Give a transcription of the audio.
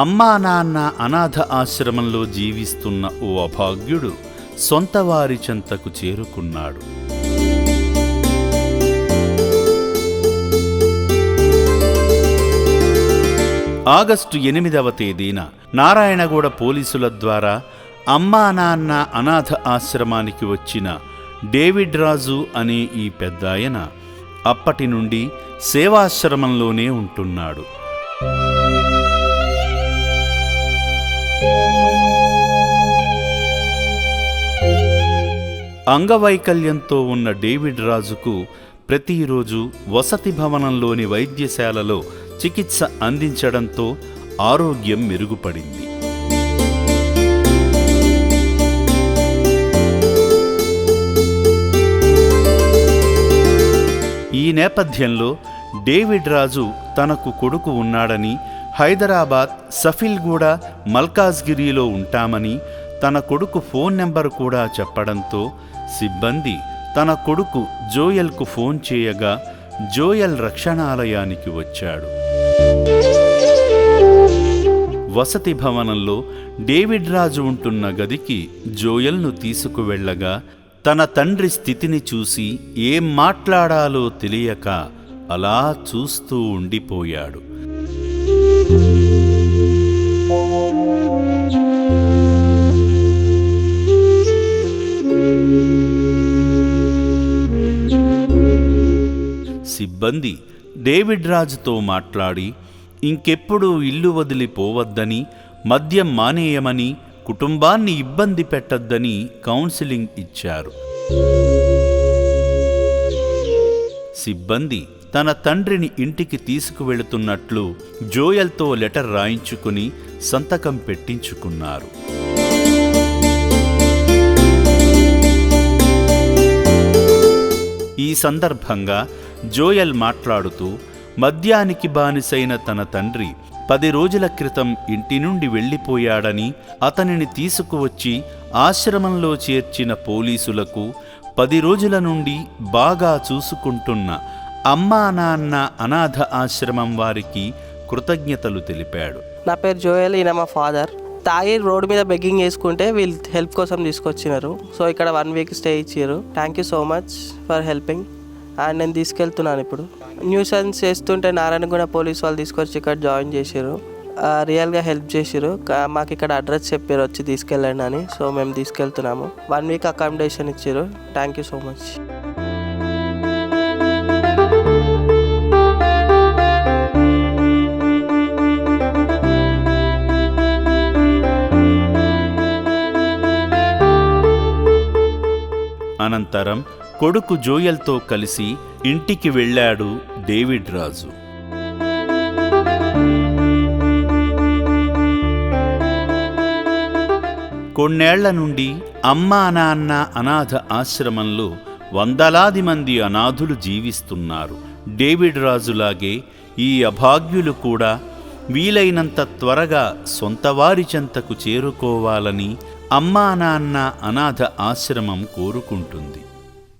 అమ్మా నాన్న అనాథ ఆశ్రమంలో జీవిస్తున్న ఓ అభాగ్యుడు సొంత వారి చెంతకు చేరుకున్నాడు. ఆగస్టు ఎనిమిదవ తేదీన నారాయణగూడ పోలీసుల ద్వారా అమ్మా నాన్న అనాథ ఆశ్రమానికి వచ్చిన డేవిడ్ రాజు అనే ఈ పెద్దాయన అప్పటి నుండి సేవాశ్రమంలోనే ఉంటున్నాడు. అంగవైకల్యంతో ఉన్న డేవిడ్ రాజుకు ప్రతిరోజు వసతి భవనంలోని వైద్యశాలలో చికిత్స అందించడంతో ఆరోగ్యం మెరుగుపడింది. ఈ నేపథ్యంలో డేవిడ్ రాజు తనకు కొడుకు ఉన్నాడని హైదరాబాద్ సఫిల్గూడ మల్కాజ్గిరిలో ఉంటామని తన కొడుకు ఫోన్ నెంబర్ కూడా చెప్పడంతో సిబ్బంది తన కొడుకు జోయల్కు ఫోన్ చేయగా జోయల్ రక్షణాలయానికి వచ్చాడు. వసతి భవనంలో డేవిడ్ రాజు ఉంటున్న గదికి జోయల్ను తీసుకువెళ్ళగా తన తండ్రి స్థితిని చూసి ఏం మాట్లాడాలో తెలియక అలా చూస్తూ ఉండిపోయాడు. సిబ్బంది డేవిడ్ రాజుతో మాట్లాడి ఇంకెప్పుడూ ఇల్లు వదిలిపోవద్దని మద్యం మానేయమని కుటుంబాన్ని ఇబ్బంది పెట్టొద్దని కౌన్సిలింగ్ ఇచ్చారు. సిబ్బంది తన తండ్రిని ఇంటికి తీసుకువెళుతున్నట్లు జోయల్తో లెటర్ రాయించుకుని సంతకం పెట్టించుకున్నారు. ఈ సందర్భంగా జోయల్ మాట్లాడుతూ మద్యానికి బానిసైన తన తండ్రి పది రోజుల క్రితం ఇంటి నుండి వెళ్ళిపోయాడని అతనిని తీసుకువచ్చి ఆశ్రమంలో చేర్చిన పోలీసులకు పది రోజుల నుండి బాగా చూసుకుంటున్న అమ్మా నాన్న అనాథ ఆశ్రమం వారికి కృతజ్ఞతలు తెలిపాడు. నా పేరు జోయల్ ఈయన మా ఫాదర్. తాగి రోడ్డు మీద బెగ్గింగ్ చేసుకుంటే వీళ్ళు హెల్ప్ కోసం తీసుకొచ్చినారు. సో ఇక్కడ వన్ వీక్ స్టే ఇచ్చారు thank you so much for helping. And నేను తీసుకెళ్తున్నాను ఇప్పుడు. న్యూసెన్స్ చేస్తుంటే నారాయణగూడ పోలీస్ వాళ్ళు తీసుకొచ్చి ఇక్కడ జాయిన్ చేశారు రియల్గా హెల్ప్ చేసారు మాకు ఇక్కడ అడ్రస్ చెప్పారు వచ్చి తీసుకెళ్ళండి అని. సో మేము తీసుకెళ్తున్నాము. వన్ వీక్ అకామిడేషన్ ఇచ్చారు థ్యాంక్ యూ సో మచ్ అనంతరం కొడుకు జోయల్తో కలిసి ఇంటికి వెళ్ళాడు డేవిడ్ రాజు కొన్నేళ్ళ నుండి అమ్మా నాన్న అనాథ ఆశ్రమంలో వందలాది మంది అనాథులు జీవిస్తున్నారు. డేవిడ్ రాజులాగే ఈ అభాగ్యులు కూడా వీలైనంత త్వరగా సొంతవారి చెంతకు చేరుకోవాలని అమ్మా నాన్న అనాథ ఆశ్రమం కోరుకుంటుంది.